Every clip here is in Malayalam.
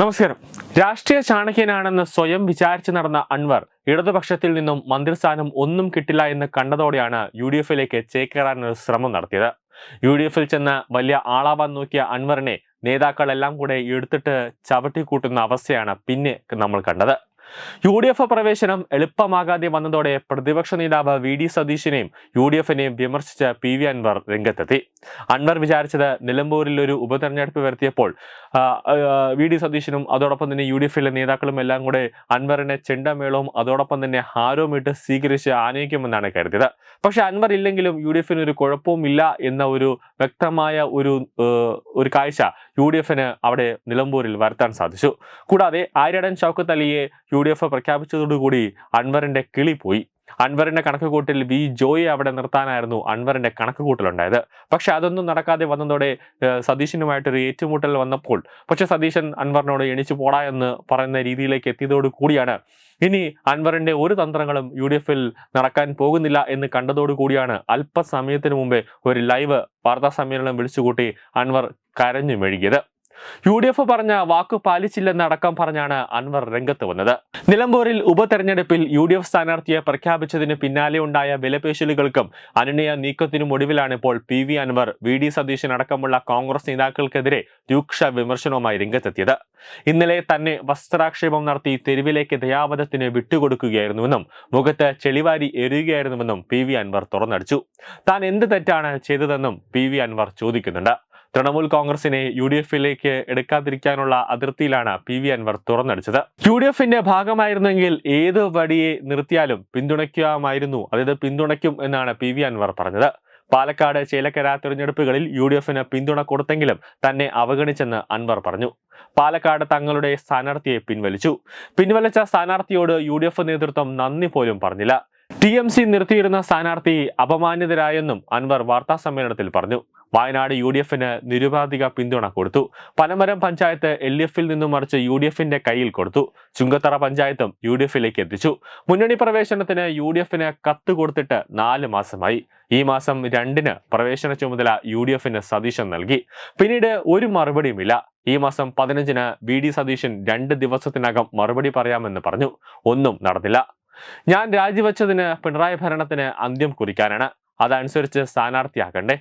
നമസ്കാരം. രാഷ്ട്രീയ ചാണക്യനാണെന്ന് സ്വയം വിചാരിച്ചു നടന്ന അൻവർ ഇടതുപക്ഷത്തിൽ നിന്നും മന്ത്രിസ്ഥാനം ഒന്നും കിട്ടില്ല എന്ന് കണ്ടതോടെയാണ് യു ഡി എഫിലേക്ക് ചേക്കേറാനൊരു ശ്രമം നടത്തിയത്. യു ഡി എഫിൽ ചെന്ന് വലിയ ആളാവാൻ നോക്കിയ അൻവറിനെ നേതാക്കളെല്ലാം കൂടെ എടുത്തിട്ട് ചവിട്ടിക്കൂട്ടുന്ന അവസ്ഥയാണ് പിന്നെ നമ്മൾ കണ്ടത്. യു ഡി എഫ് പ്രവേശനം എളുപ്പമാകാതെ വന്നതോടെ പ്രതിപക്ഷ നേതാവ് വി ഡി സതീശിനെയും യു ഡി എഫിനെയും വിമർശിച്ച് പി വി അൻവർ രംഗത്തെത്തി. അൻവർ വിചാരിച്ചത് നിലമ്പൂരിൽ ഒരു ഉപതെരഞ്ഞെടുപ്പ് വരുത്തിയപ്പോൾ വി ഡി സതീശനും അതോടൊപ്പം തന്നെ യു ഡി എഫിലെ നേതാക്കളും എല്ലാം കൂടെ അൻവറിനെ ചെണ്ടമേളവും അതോടൊപ്പം തന്നെ ഹാരവും ഇട്ട് സ്വീകരിച്ച് ആനയിക്കുമെന്നാണ് കരുതിയത്. പക്ഷെ അൻവർ ഇല്ലെങ്കിലും യു ഡി എഫിന് ഒരു കുഴപ്പവും ഇല്ല എന്ന ഒരു വ്യക്തമായ ഒരു ഒരു കാഴ്ച യു ഡി എഫിന് അവിടെ നിലമ്പൂരിൽ വരുത്താൻ സാധിച്ചു. കൂടാതെ ആര്യടൻ ചൗക്കത്തലിയെ അലിയെ ഡി എഫ് പ്രഖ്യാപിച്ചതോടുകൂടി അൻവറിന്റെ കിളി പോയി. അൻവറിന്റെ കണക്കുകൂട്ടിൽ വി ജോയെ അവിടെ നിർത്താനായിരുന്നു അൻവറിന്റെ കണക്കുകൂട്ടലുണ്ടായത്. പക്ഷെ അതൊന്നും നടക്കാതെ വന്നതോടെ സതീശനുമായിട്ടൊരു ഏറ്റുമുട്ടൽ വന്നപ്പോൾ പക്ഷെ സതീശൻ അൻവറിനോട് എണിച്ചു പോടാ എന്ന് പറയുന്ന രീതിയിലേക്ക് എത്തിയതോടു കൂടിയാണ്. ഇനി അൻവറിന്റെ ഒരു തന്ത്രങ്ങളും യു ഡി എഫിൽ നടക്കാൻ പോകുന്നില്ല എന്ന് കണ്ടതോടു കൂടിയാണ് അല്പസമയത്തിന് മുമ്പേ ഒരു ലൈവ് വാർത്താ സമ്മേളനം വിളിച്ചുകൂട്ടി അൻവർ കരഞ്ഞു മെഴുകിയത് യു ഡി എഫ് പറഞ്ഞ വാക്ക് പാലിച്ചില്ലെന്നടക്കം പറഞ്ഞാണ് അൻവർ രംഗത്ത് വന്നത്. നിലമ്പൂരിൽ ഉപതെരഞ്ഞെടുപ്പിൽ യു ഡി എഫ് സ്ഥാനാർത്ഥിയെ പ്രഖ്യാപിച്ചതിന് പിന്നാലെ ഉണ്ടായ വിലപേശലുകൾക്കും അനുനയ നീക്കത്തിനും ഒടുവിലാണ് ഇപ്പോൾ P V Anwar V D Satheesan അടക്കമുള്ള കോൺഗ്രസ് നേതാക്കൾക്കെതിരെ രൂക്ഷ വിമർശനവുമായി രംഗത്തെത്തിയത്. ഇന്നലെ തന്നെ വസ്ത്രാക്ഷേപം നടത്തി തെരുവിലേക്ക് ദയാവധത്തിന് വിട്ടുകൊടുക്കുകയായിരുന്നുവെന്നും മുഖത്ത് ചെളിവാരി എറിയുകയായിരുന്നുവെന്നും പി വി അൻവർ തുറന്നടിച്ചു. താൻ എന്ത് തെറ്റാണ് ചെയ്തതെന്നും പി വി അൻവർ ചോദിക്കുന്നുണ്ട്. തൃണമൂൽ കോൺഗ്രസിനെ യു ഡി എഫിലേക്ക് എടുക്കാതിരിക്കാനുള്ള അതിർത്തിയിലാണ് പി വി അൻവർ തുറന്നടിച്ചത്. യു ഡി എഫിന്റെ ഭാഗമായിരുന്നെങ്കിൽ ഏത് വടിയെ നിർത്തിയാലും പിന്തുണയ്ക്കാമായിരുന്നു. അതായത് പിന്തുണയ്ക്കും എന്നാണ് പി വി അൻവർ പറഞ്ഞത്. പാലക്കാട് ചേലക്കര തിരഞ്ഞെടുപ്പുകളിൽ യു ഡി എഫിന് പിന്തുണ കൊടുത്തെങ്കിലും തന്നെ അവഗണിച്ചെന്ന് അൻവർ പറഞ്ഞു. പാലക്കാട് തങ്ങളുടെ സ്ഥാനാർത്ഥിയെ പിൻവലിച്ചു. പിൻവലിച്ച സ്ഥാനാർത്ഥിയോട് യു ഡി എഫ് നേതൃത്വം നന്ദി പോലും പറഞ്ഞില്ല. ടി എം സി നിർത്തിയിരുന്ന സ്ഥാനാർത്ഥി അപമാനിതരായെന്നും അൻവർ വാർത്താ സമ്മേളനത്തിൽ പറഞ്ഞു. വയനാട് യു ഡി എഫിന് നിരുപാധിക പിന്തുണ കൊടുത്തു. പനമരം പഞ്ചായത്ത് എൽ ഡി എഫിൽ നിന്നും മറിച്ച് യു ഡി എഫിന്റെ കയ്യിൽ കൊടുത്തു. ചുങ്കത്തറ പഞ്ചായത്തും യു ഡി എഫിലേക്ക് എത്തിച്ചു. മുന്നണി പ്രവേശനത്തിന് യു ഡി എഫിന് കത്ത് കൊടുത്തിട്ട് നാല് മാസമായി. ഈ മാസം രണ്ടിന് പ്രവേശന ചുമതല യു ഡി എഫിന് സതീശൻ നൽകി. പിന്നീട് ഒരു മറുപടിയുമില്ല. ഈ മാസം പതിനഞ്ചിന് വി ഡി സതീശൻ രണ്ട് ദിവസത്തിനകം മറുപടി പറയാമെന്ന് പറഞ്ഞു. ഒന്നും നടന്നില്ല. ഞാൻ രാജിവെച്ചതിന് പിണറായി ഭരണത്തിന് അന്ത്യം കുറിക്കാനാണ്. അതനുസരിച്ച് സ്ഥാനാർത്ഥിയാക്കണ്ടേ.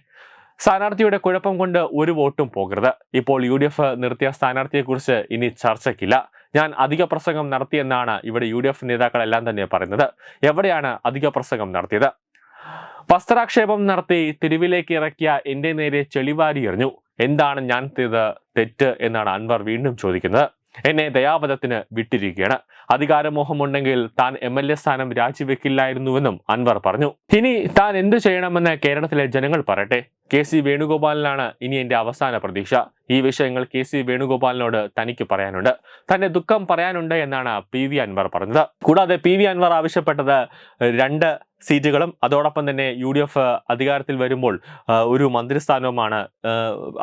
സ്ഥാനാർത്ഥിയുടെ കുഴപ്പം കൊണ്ട് ഒരു വോട്ടും പോകരുത്. ഇപ്പോൾ യു ഡി എഫ് നിർത്തിയ സ്ഥാനാർത്ഥിയെക്കുറിച്ച് ഇനി ചർച്ചയ്ക്കില്ല. ഞാൻ അധിക പ്രസംഗം നടത്തിയെന്നാണ് ഇവിടെ യു ഡി എഫ് നേതാക്കളെല്ലാം തന്നെ പറയുന്നത്. എവിടെയാണ് അധിക പ്രസംഗം നടത്തിയത്? വസ്ത്രാക്ഷേപം നടത്തി തെരുവിലേക്ക് ഇറക്കിയ എന്റെ നേരെ ചെളിവാരി എറിഞ്ഞു. എന്താണ് ഞാൻ ചെയ്ത തെറ്റ് എന്നാണ് അൻവർ വീണ്ടും ചോദിക്കുന്നത്. എന്നെ ദയാവധത്തിന് വിട്ടിരിക്കുകയാണ്. അധികാരമോഹമുണ്ടെങ്കിൽ താൻ എം എൽ എ സ്ഥാനം രാജിവെക്കില്ലായിരുന്നുവെന്നും അൻവർ പറഞ്ഞു. ഇനി താൻ എന്തു ചെയ്യണമെന്ന് കേരളത്തിലെ ജനങ്ങൾ പറയട്ടെ. കെ സി വേണുഗോപാലിനാണ് ഇനി എന്റെ അവസാന പ്രതീക്ഷ. ഈ വിഷയങ്ങൾ കെ സി വേണുഗോപാലിനോട് തനിക്ക് പറയാനുണ്ട്. തന്റെ ദുഃഖം പറയാനുണ്ട് എന്നാണ് പി വി അൻവർ പറഞ്ഞത്. കൂടാതെ പി വി അൻവർ ആവശ്യപ്പെട്ടത് രണ്ട് സീറ്റുകളും അതോടൊപ്പം തന്നെ യു ഡി എഫ് അധികാരത്തിൽ വരുമ്പോൾ ഒരു മന്ത്രിസ്ഥാനവുമാണ്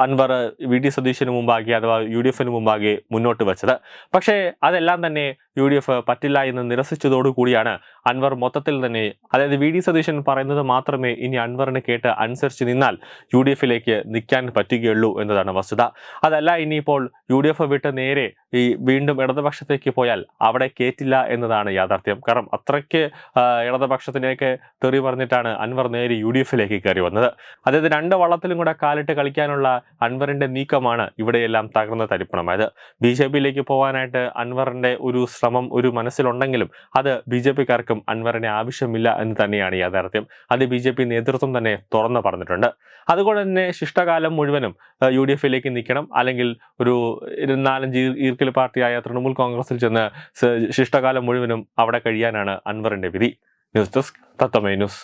അൻവർ വി ഡി സതീശന് മുമ്പാകെ അഥവാ യു ഡി എഫിന് മുമ്പാകെ മുന്നോട്ട് വെച്ചത്. പക്ഷേ അതെല്ലാം തന്നെ യു ഡി എഫ് പറ്റില്ല എന്ന് നിരസിച്ചതോടുകൂടിയാണ് അൻവർ മൊത്തത്തിൽ തന്നെ അതായത് വി ഡി സതീശൻ പറയുന്നത് മാത്രമേ ഇനി അൻവറിനെ കേട്ട് അനുസരിച്ച് നിന്നാൽ യു ഡി എഫിലേക്ക് നിൽക്കാൻ പറ്റുകയുള്ളൂ എന്നതാണ് വസ്തുത. അതല്ല ഇനിയിപ്പോൾ യു ഡി എഫ് വിട്ട് നേരെ ഈ വീണ്ടും ഇടതുപക്ഷത്തേക്ക് പോയാൽ അവിടെ കേറ്റില്ല എന്നതാണ് യാഥാർത്ഥ്യം. കാരണം അത്രയ്ക്ക് ആ, ഇടതുപക്ഷത്തിലേക്ക് തെറി പറഞ്ഞിട്ടാണ് അൻവർ നേരെ യു ഡി എഫിലേക്ക് കയറി വന്നത്. അതായത് രണ്ട് വള്ളത്തിലും കൂടെ കാലിട്ട് കളിക്കാനുള്ള അൻവറിന്റെ നീക്കമാണ് ഇവിടെയെല്ലാം തകർന്ന തരിപ്പണമായത്. ബി ജെ പിയിലേക്ക് പോകാനായിട്ട് അൻവറിന്റെ ഒരു ശ്രമം ഒരു മനസ്സിലുണ്ടെങ്കിലും അത് ബി ജെ പിക്കാർക്കും അൻവറിനെ ആവശ്യമില്ല എന്ന് തന്നെയാണ് യാഥാർത്ഥ്യം. അത് ബി ജെ പി നേതൃത്വം തന്നെ തുറന്നു പറഞ്ഞിട്ടുണ്ട്. അതുകൊണ്ട് തന്നെ ശിഷ്ടകാലം മുഴുവനും യു ഡി എഫിലേക്ക് നിൽക്കണം. അല്ലെങ്കിൽ ഒരു നാലഞ്ച് ഈർക്കിൽ പാർട്ടിയായ തൃണമൂൽ കോൺഗ്രസിൽ ചെന്ന് ശിഷ്ടകാലം മുഴുവനും അവിടെ കഴിയാനാണ് അൻവറിന്റെ വിധി. ന്യൂസ് ഡെസ്ക് തത്തമേ ന്യൂസ്.